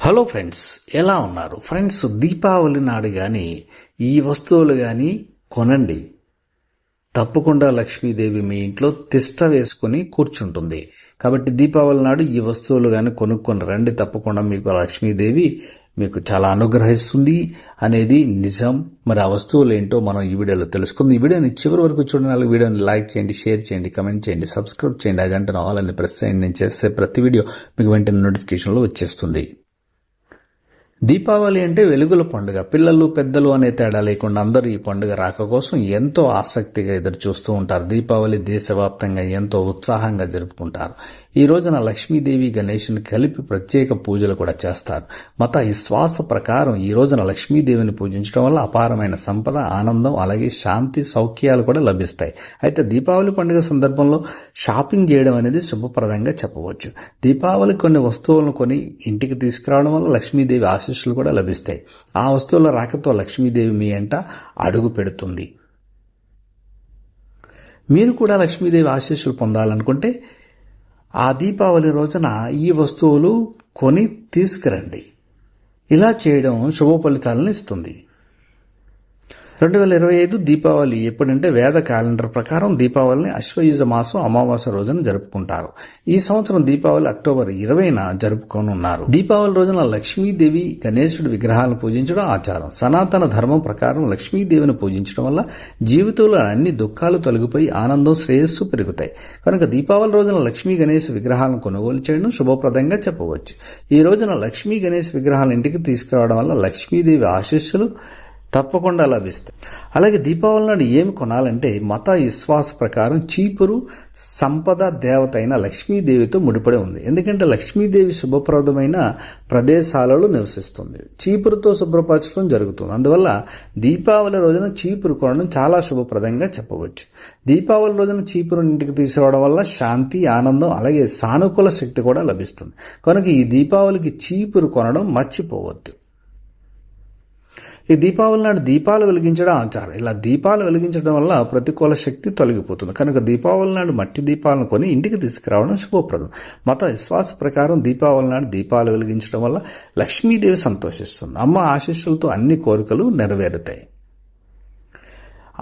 Hello friends ఎలా ఉన్నారు? Friends Deepavali నాడు కానీ ఈ వస్తువులు కానీ కొనండి. తప్పకుండా లక్ష్మీదేవి మీ ఇంట్లో తిష్ట వేసుకుని కూర్చుంటుంది. కాబట్టి దీపావళి నాడు ఈ వస్తువులు కానీ కొనుక్కొని రండి తప్పకుండా మీకు లక్ష్మీదేవి మీకు చాలా అనుగ్రహిస్తుంది అనేది నిజం. మరి ఆ వస్తువులు ఏంటో మనం ఈ వీడియోలో తెలుసుకుంది. ఈ వీడియోని చివరి వరకు చూడండి. వీడియోని లైక్ చేయండి షేర్ చేయండి కమెంట్ చేయండి సబ్స్క్రైబ్ చేయండి. ఆ గంటను ఆల్ అని ప్రెస్ చేయండి. నేను చేసే ప్రతి వీడియో మీకు వెంటనే నోటిఫికేషన్లో వచ్చేస్తుంది. దీపావళి అంటే వెలుగుల పండుగ. పిల్లలు పెద్దలు అనే తేడా లేకుండా అందరూ ఈ పండుగ రాక కోసం ఎంతో ఆసక్తిగా ఎదురు చూస్తూ ఉంటారు. దీపావళి దేశవ్యాప్తంగా ఎంతో ఉత్సాహంగా జరుపుకుంటారు. ఈ రోజున లక్ష్మీదేవి గణేషుని కలిపి ప్రత్యేక పూజలు కూడా చేస్తారు. మత విశ్వాస ప్రకారం ఈ రోజున లక్ష్మీదేవిని పూజించడం వల్ల అపారమైన సంపద ఆనందం అలాగే శాంతి సౌఖ్యాలు కూడా లభిస్తాయి. అయితే దీపావళి పండుగ సందర్భంలో షాపింగ్ చేయడం అనేది శుభప్రదంగా చెప్పవచ్చు. దీపావళి కొన్ని వస్తువులను కొని ఇంటికి తీసుకురావడం వల్ల లక్ష్మీదేవి ఆశీస్సులు కూడా లభిస్తాయి. ఆ వస్తువుల రాకతో లక్ష్మీదేవి మీ అంట అడుగు పెడుతుంది. మీరు కూడా లక్ష్మీదేవి ఆశీస్సులు పొందాలనుకుంటే ఆ దీపావళి రోజున ఈ వస్తువులు కొని తీసుకురండి. ఇలా చేయడం శుభ ఫలితాలను ఇస్తుంది. రెండు వేల ఇరవై ఐదు దీపావళి ఎప్పుడంటే వేద క్యాలెండర్ ప్రకారం దీపావళిని అశ్వయుజ మాసం అమావాస్య రోజున జరుపుకుంటారు. ఈ సంవత్సరం దీపావళి అక్టోబర్ ఇరవైన జరుపుకోనున్నారు. దీపావళి రోజున లక్ష్మీదేవి గణేశుడి విగ్రహాలను పూజించడం ఆచారం. సనాతన ధర్మం ప్రకారం లక్ష్మీదేవిని పూజించడం వల్ల జీవితంలో అన్ని దుఃఖాలు తొలగిపోయి ఆనందం శ్రేయస్సు పెరుగుతాయి. కనుక దీపావళి రోజున లక్ష్మీ గణేష్ విగ్రహాలను కొనుగోలు చేయడం శుభప్రదంగా చెప్పవచ్చు. ఈ రోజున లక్ష్మీ గణేష్ విగ్రహాలను ఇంటికి తీసుకురావడం వల్ల లక్ష్మీదేవి ఆశీస్సులు తప్పకుండా లభిస్తాయి. అలాగే దీపావళి నాడు ఏమి కొనాలంటే మత విశ్వాస ప్రకారం చీపురు సంపద దేవత అయిన లక్ష్మీదేవితో ముడిపడి ఉంది. ఎందుకంటే లక్ష్మీదేవి శుభప్రదమైన ప్రదేశాలలో నివసిస్తుంది. చీపురుతో శుభ్రపరచడం జరుగుతుంది. అందువల్ల దీపావళి రోజున చీపురు కొనడం చాలా శుభప్రదంగా చెప్పవచ్చు. దీపావళి రోజున చీపురు ఇంటికి తీసుకురావడం వల్ల శాంతి ఆనందం అలాగే సానుకూల శక్తి కూడా లభిస్తుంది. కనుక ఈ దీపావళికి చీపురు కొనడం మర్చిపోవద్దు. ఈ దీపావళి నాడు దీపాలు వెలిగించడం ఆచారం. ఇలా దీపాలు వెలిగించడం వల్ల ప్రతికూల శక్తి తొలగిపోతుంది. కనుక దీపావళి నాడు మట్టి దీపాలను కొని ఇంటికి తీసుకురావడం శుభప్రదం. మత విశ్వాస ప్రకారం దీపావళి నాడు దీపాలు వెలిగించడం వల్ల లక్ష్మీదేవి సంతోషిస్తుంది. అమ్మ ఆశీస్సులతో అన్ని కోరికలు నెరవేరుతాయి.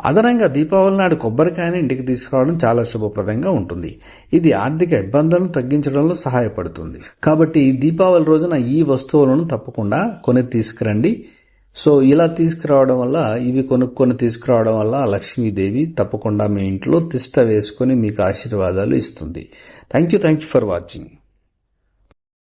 అదనంగా దీపావళి నాడు కొబ్బరికాయని ఇంటికి తీసుకురావడం చాలా శుభప్రదంగా ఉంటుంది. ఇది ఆర్థిక ఇబ్బందులను తగ్గించడంలో సహాయపడుతుంది. కాబట్టి దీపావళి రోజున ఈ వస్తువులను తప్పకుండా కొని తీసుకురండి. సో ఇలా తీసుకురావడం వల్ల ఇవి కొనుక్కొని తీసుకురావడం వల్ల లక్ష్మీదేవి తప్పకుండా మీ ఇంట్లో తిష్ట వేసుకొని మీకు ఆశీర్వాదాలు ఇస్తుంది. Thank you thank you for watching